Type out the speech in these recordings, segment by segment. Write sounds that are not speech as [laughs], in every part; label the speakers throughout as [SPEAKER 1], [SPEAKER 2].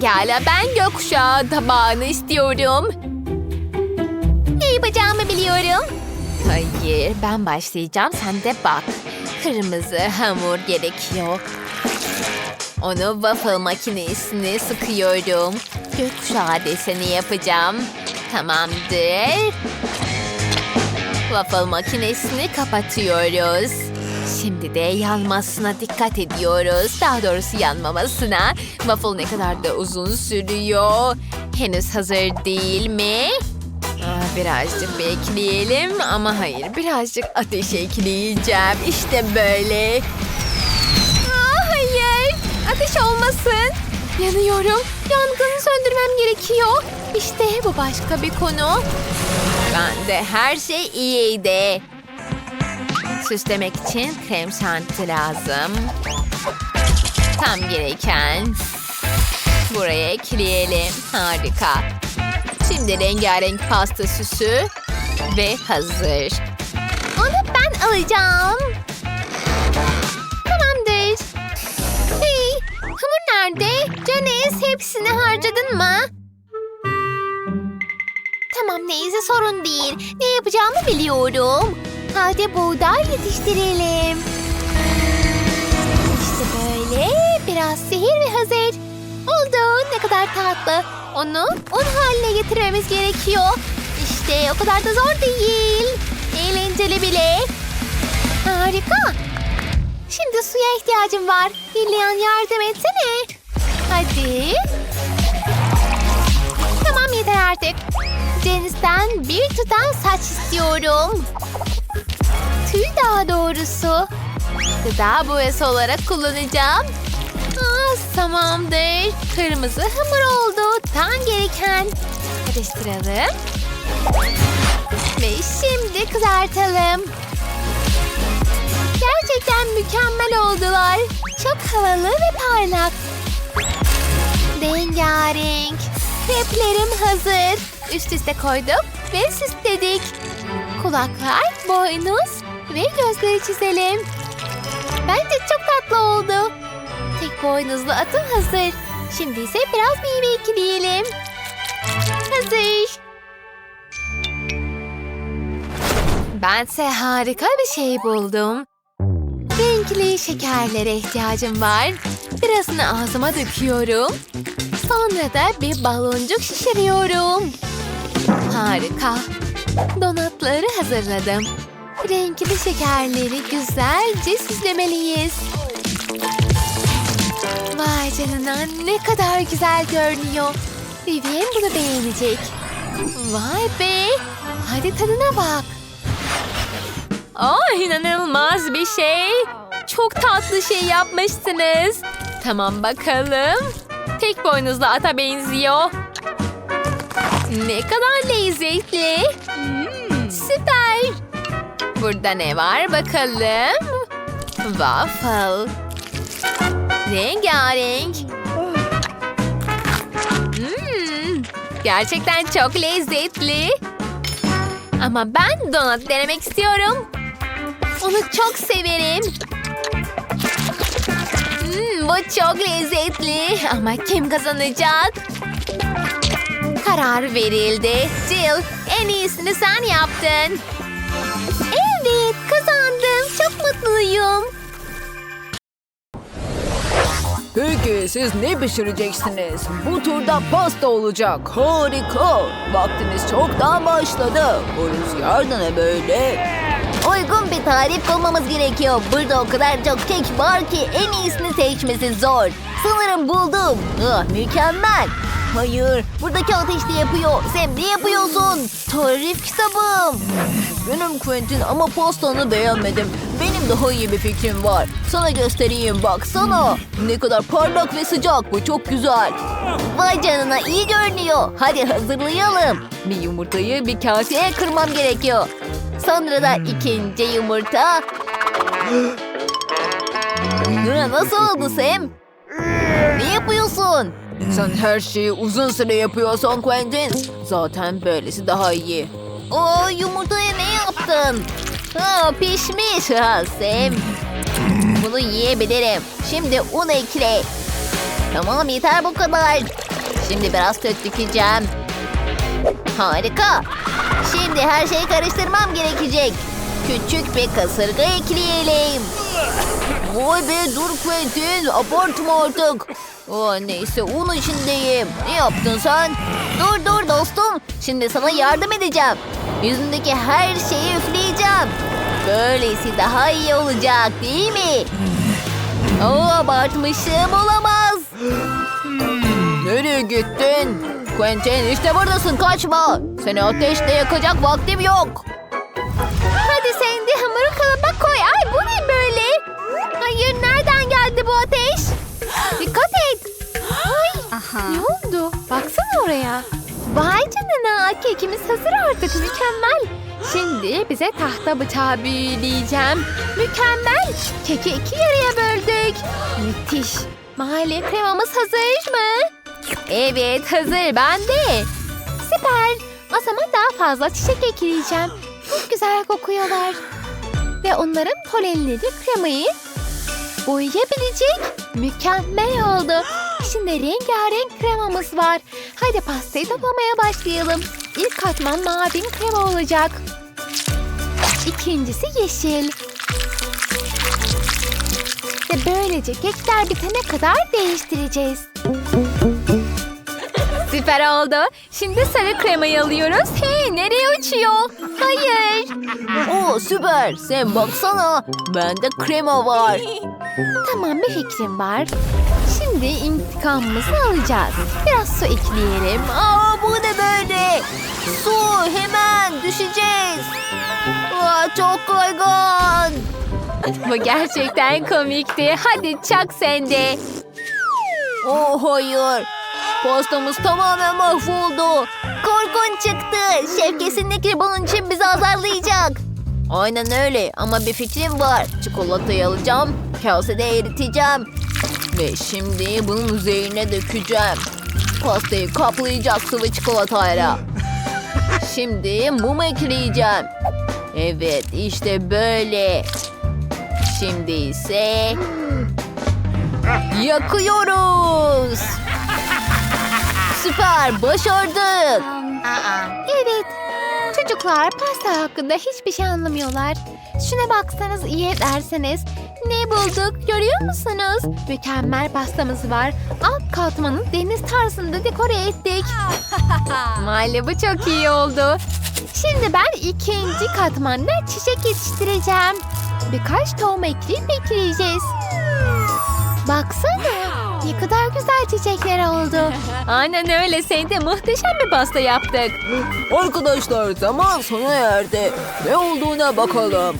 [SPEAKER 1] Pekala ben gökkuşağı tabağını istiyorum. Ne yapacağımı biliyorum. Hayır ben başlayacağım sen de bak. Kırmızı hamur gerekiyor. Onu waffle makinesine sıkıyorum. Gökkuşağı deseni yapacağım. Tamamdır. Waffle makinesini kapatıyoruz. Şimdi de yanmasına dikkat ediyoruz. Daha doğrusu yanmamasına. Waffle ne kadar da uzun sürüyor. Henüz hazır değil mi? Ah, birazcık bekleyelim ama hayır birazcık ateş ekleyeceğim. İşte böyle. Aa, hayır ateş olmasın. Yanıyorum. Yangını söndürmem gerekiyor. İşte bu başka bir konu. Ben de her şey iyiydi. Süslemek için krem şanti lazım. Tam gereken. Buraya ekleyelim. Harika. Şimdi rengarenk pasta süsü ve hazır. Onu ben alacağım. Tamamdır. Hey, hamur nerede? Janice hepsini harcadın mı? Tamam neyse sorun değil. Ne yapacağımı biliyorum. Hadi buğday yetiştirelim. İşte böyle biraz sihir ve hazır. Oldu ne kadar tatlı. Onu un haline getirmemiz gerekiyor. İşte o kadar da zor değil. Eğlenceli bile. Harika. Şimdi suya ihtiyacım var. Lilian yardım etsene. Hadi. Tamam yeter artık. Denizden bir tutam saç istiyorum. Tüy daha doğrusu. Gıda boyası olarak kullanacağım. Aa, tamamdır. Kırmızı hamur oldu. Tam gereken. Karıştıralım. Ve şimdi kızartalım. Gerçekten mükemmel oldular. Çok havalı ve parlak. Rengarenk. Kreplerim hazır. Üst üste koyduk ve süsledik. Kulaklar, boynuz ve gözleri çizelim. Bence çok tatlı oldu. Tek boynuzlu atım hazır. Şimdi ise biraz meyve ekleyelim. Hazır. Bense harika bir şey buldum. Renkli şekerlere ihtiyacım var. Birazını ağzıma döküyorum. Sonra da bir baloncuk şişiriyorum. Harika. Donatları hazırladım. Renkli şekerleri güzelce süslemeliyiz. Vay canına ne kadar güzel görünüyor. Vivian bunu beğenecek. Vay be. Hadi tadına bak. Oh inanılmaz bir şey. Çok tatlı şey yapmışsınız. Tamam bakalım. Tek boynuzlu ata benziyor. Ne kadar lezzetli. Hmm, süper. Burada ne var bakalım? Waffle. Rengarenk. Hmm, gerçekten çok lezzetli. Ama ben donut denemek istiyorum. Onu çok severim. Hmm, bu çok lezzetli. Ama kim kazanacak? Karar verildi. Jill, en iyisini sen yaptın. Çok mutluyum.
[SPEAKER 2] Peki siz ne pişireceksiniz? Bu turda pasta olacak. Harika. Vaktiniz çoktan başladı. Bu rüzgar da ne böyle?
[SPEAKER 3] Uygun bir tarif bulmamız gerekiyor. Burada o kadar çok kek var ki en iyisini seçmesi zor. Sanırım buldum. Ah, mükemmel. Hayır, buradaki ateşte yapıyor. Sen ne yapıyorsun? Tarif kitabım.
[SPEAKER 2] Benim Quentin ama pastanı beğenmedim. Benim daha iyi bir fikrim var. Sana göstereyim baksana. Ne kadar parlak ve sıcak bu çok güzel.
[SPEAKER 3] Vay canına iyi görünüyor. Hadi hazırlayalım.
[SPEAKER 2] Bir yumurtayı bir kaseye kırmam gerekiyor.
[SPEAKER 3] Sonra da ikinci yumurta. [gasps]
[SPEAKER 2] Nasıl oldu Sam?
[SPEAKER 3] Ne yapıyorsun?
[SPEAKER 2] Sen her şeyi uzun süre yapıyorsan Quentin. Zaten böylesi daha iyi.
[SPEAKER 3] O yumurtaya ne yaptın? Ha, pişmiş. Ha, Sam. Bunu yiyebilirim. Şimdi un ekle. Tamam yeter bu kadar. Şimdi biraz süt dökeceğim. Harika. Şimdi her şeyi karıştırmam gerekecek. Küçük bir kasırga ekleyelim. Vay be dur Quentin abartma artık. Aa, neyse un içindeyim. Ne yaptın sen? Dur dur dostum. Şimdi sana yardım edeceğim. Yüzündeki her şeyi üfleyeceğim. Böylesi daha iyi olacak değil mi? Oo, abartmışım olamaz.
[SPEAKER 2] Nereye gittin? Quentin işte buradasın kaçma. Seni ateşle yakacak vaktim yok.
[SPEAKER 1] Hadi Sandy hamuru kalıba koy. Ay bu ne böyle? Hayır nereden geldi bu ateş? Ne oldu? Baksana oraya. Vay canına kekimiz hazır artık mükemmel. Şimdi bize tahta bıçağı büyüleyeceğim. Mükemmel. Keki iki yarıya böldük. Müthiş. Mahalle kremamız hazır mı? Evet hazır bende. Süper. O zaman daha fazla çiçek ekleyeceğim. Çok güzel kokuyorlar. Ve onların polenleri kremayı boyayabilecek. Mükemmel oldu. Şimdi rengarenk kremamız var. Hadi pastayı toplamaya başlayalım. İlk katman mavi krema olacak. İkincisi yeşil. Ve böylece kekler bitene kadar değiştireceğiz. Süper oldu. Şimdi sarı kremayı alıyoruz. Hey nereye uçuyor? Hayır.
[SPEAKER 3] Oo süper. Sen baksana. Bende krema var.
[SPEAKER 1] Tamam bir fikrim var. Şimdi intikamımızı alacağız. Biraz su ekleyelim.
[SPEAKER 3] Aa bu ne böyle? Su hemen düşeceğiz. Aa, çok kaygan. [laughs]
[SPEAKER 1] Bu gerçekten komikti. Hadi çak sen de.
[SPEAKER 3] Oh hayır. Pastamız tamamen mahvoldu. Korkunç çıktı. Şef kesinlikle bunun için bizi azarlayacak. Aynen öyle ama bir fikrim var. Çikolatayı alacağım, kasede eriteceğim. Ve şimdi bunun üzerine dökeceğim. Pastayı kaplayacak sıvı çikolatayla. Şimdi mum ekleyeceğim. Evet işte böyle. Şimdi ise yakıyoruz. Süper başardık.
[SPEAKER 1] Evet. Çocuklar pasta hakkında hiçbir şey anlamıyorlar. Şuna baksanız iyi ederseniz. Ne bulduk görüyor musunuz? Mükemmel pastamız var. Alt katmanı deniz tarzında dekore ettik. [laughs] Mahalle bu çok iyi oldu. Şimdi ben ikinci katmanda çiçek yetiştireceğim. Birkaç tohum ekleyip bekleyeceğiz. Baksana ne kadar güzel çiçekler oldu. [laughs] Aynen öyle. Sen de muhteşem bir pasta yaptık.
[SPEAKER 2] Arkadaşlar zaman sona erdi. Ne olduğuna bakalım.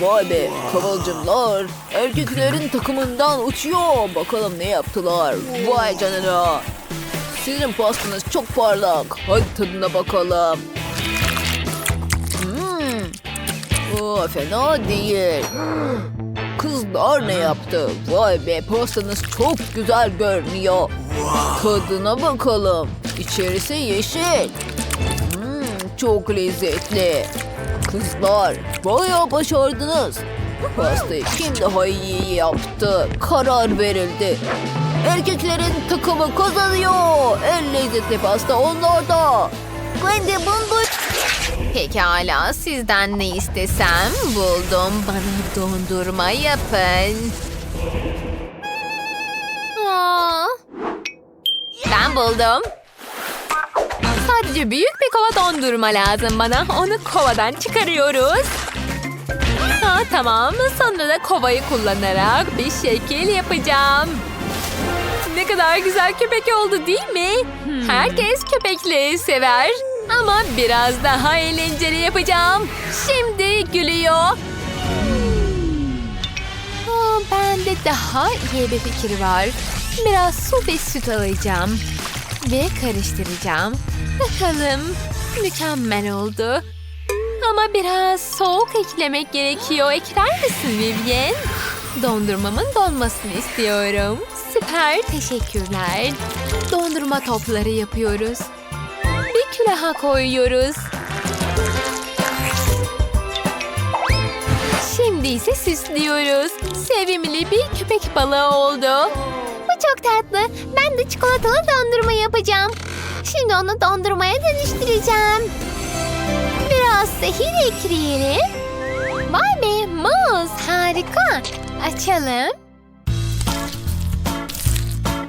[SPEAKER 2] Vay be kıvılcımlar. Erkeklerin takımından uçuyor. Bakalım ne yaptılar. Vay canına. Sizin pastanız çok parlak. Hadi tadına bakalım. Hmm. Oo, fena değil. Kızlar ne yaptı? Vay be pastanız çok güzel görünüyor. Tadına bakalım. İçerisi yeşil. Hmm, çok lezzetli. Kızlar bayağı başardınız. Pastayı kim daha iyi yaptı? Karar verildi. Erkeklerin takımı kazanıyor. En lezzetli pasta onlarda.
[SPEAKER 3] Ben de bunu
[SPEAKER 1] Pekala sizden ne istesem buldum. Bana dondurma yapın. Aa, ben buldum. Sadece büyük bir kova dondurma lazım bana. Onu kovadan çıkarıyoruz. Ha, tamam. Sonra da kovayı kullanarak bir şekil yapacağım. Ne kadar güzel köpek oldu değil mi? Herkes köpekleri sever. Ama biraz daha eğlenceli yapacağım. Şimdi gülüyor. Aa, bende daha iyi bir fikir var. Biraz su ve süt alacağım. Ve karıştıracağım. Bakalım. Mükemmel oldu. Ama biraz soğuk eklemek gerekiyor. Ekler misin Vivian? Dondurmamın donmasını istiyorum. Süper, teşekkürler. Dondurma topları yapıyoruz. Külaha koyuyoruz. Şimdi ise süslüyoruz. Sevimli bir köpek balığı oldu. Bu çok tatlı. Ben de çikolatalı dondurma yapacağım. Şimdi onu dondurmaya dönüştüreceğim. Biraz zehir ekleyelim. Vay be muz harika. Açalım.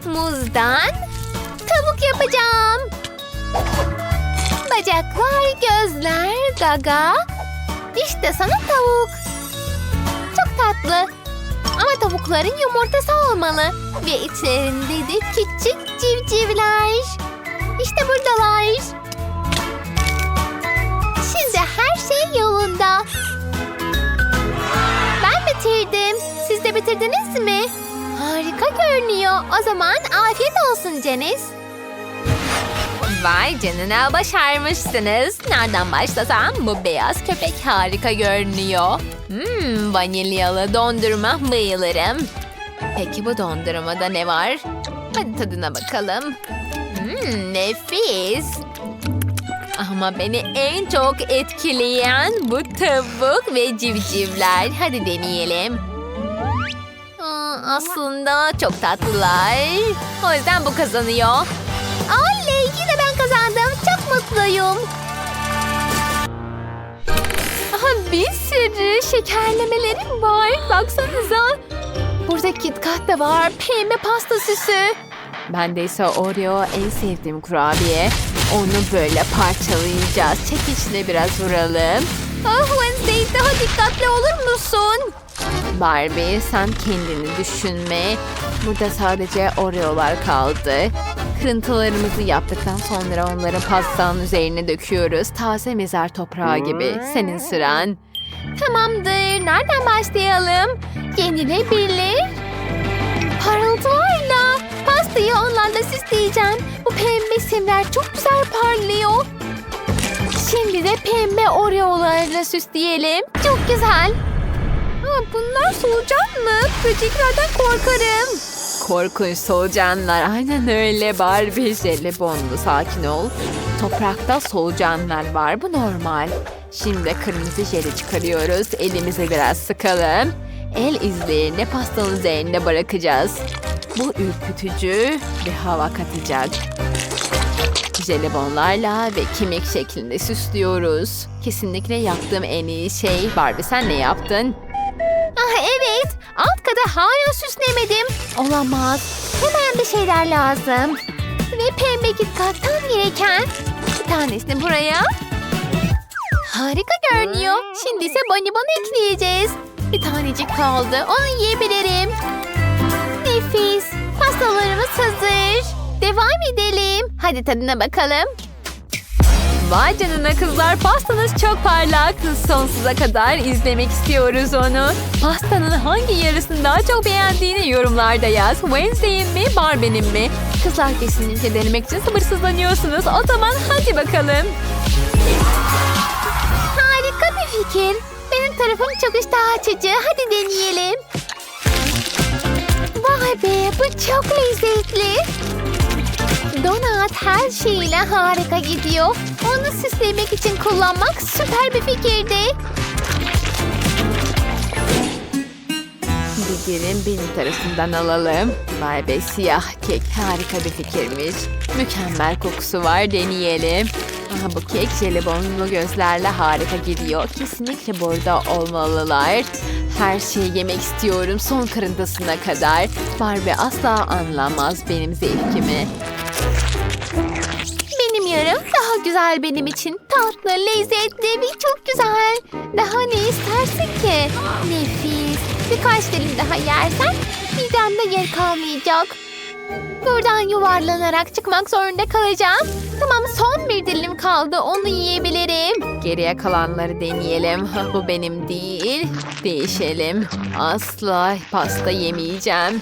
[SPEAKER 1] Muzdan tavuk yapacağım. Bacaklar, gözler, gaga. İşte sana tavuk. Çok tatlı. Ama tavukların yumurtası olmalı. Ve içlerinde de küçük civcivler. İşte buradalar. Şimdi her şey yolunda. Ben bitirdim. Siz de bitirdiniz mi? Harika görünüyor. O zaman afiyet olsun Ceniz. Vay canına başarmışsınız. Nereden başlasam bu beyaz köpek harika görünüyor. Hmm, vanilyalı dondurma bayılırım. Peki bu dondurmada ne var? Hadi tadına bakalım. Hmm, nefis. Ama beni en çok etkileyen bu tavuk ve civcivler. Hadi deneyelim. Aslında çok tatlılar. O yüzden bu kazanıyor. Mutluyum. Aha, bir sürü şekerlemelerim var. Baksanıza. Burada KitKat da var. Pembe pasta süsü. Bende ise Oreo en sevdiğim kurabiye. Onu böyle parçalayacağız. Çekiçle biraz vuralım. Ah Wednesday daha dikkatli olur musun? Barbie sen kendini düşünme. Burada sadece Oreo'lar kaldı. Kırıntılarımızı yaptıktan sonra onları pastanın üzerine döküyoruz. Taze mezar toprağı gibi. Senin sıran. Tamamdır. Nereden başlayalım? Yenilebilir. Parıltılarla. Pastayı onlarla süsleyeceğim. Bu pembe simler çok güzel parlıyor. Şimdi de pembe Oreo'larla süsleyelim. Çok güzel. Ha, bunlar solucan mı? Böceklerden korkarım. Korkunç solucanlar. Aynen öyle Barbie. Jelibonlu sakin ol. Toprakta solucanlar var. Bu normal. Şimdi kırmızı jeli çıkarıyoruz. Elimize biraz sıkalım. El izlerini pastanın üzerinde bırakacağız. Bu ürkütücü bir hava katacak. Jelibonlarla ve kemik şeklinde süslüyoruz. Kesinlikle yaptığım en iyi şey. Barbie sen ne yaptın? Katı hala süslemedim. Olamaz. Hemen bir şeyler lazım. Ve pembe KitKat tam gereken. Bir tanesini buraya. Harika görünüyor. Şimdi ise bonibon ekleyeceğiz. Bir tanecik kaldı. Onu yiyebilirim. Nefis. Pastalarımız hazır. Devam edelim. Hadi tadına bakalım. Vay canına kızlar pastanız çok parlak. Sonsuza kadar izlemek istiyoruz onu. Pastanın hangi yarısını daha çok beğendiğini yorumlarda yaz. Wednesday'in mi Barbie'nin mi? Kızlar kesinlikle denemek için sabırsızlanıyorsunuz. O zaman hadi bakalım. Harika bir fikir. Benim tarafım çok iştah açıcı. Hadi deneyelim. Vay be bu çok lezzetli. Donat her şeyle harika gidiyor. Onu süslemek için kullanmak süper bir fikirdi. Dilim benim tarafından alalım. Vay be siyah kek harika bir fikirmiş. Mükemmel kokusu var deneyelim. Aha, bu kek jelibonlu gözlerle harika gidiyor. Kesinlikle burada olmalılar. Her şeyi yemek istiyorum son kırıntısına kadar. Barbie asla anlamaz benim zevkimi. Güzel benim için. Tatlı, lezzetli ve çok güzel. Daha ne istersin ki? Nefis. Birkaç dilim daha yersen midemde yer kalmayacak. Buradan yuvarlanarak çıkmak zorunda kalacağım. Tamam son bir dilim kaldı onu yiyebilirim. Geriye kalanları deneyelim. Bu benim değil. Değişelim. Asla pasta yemeyeceğim.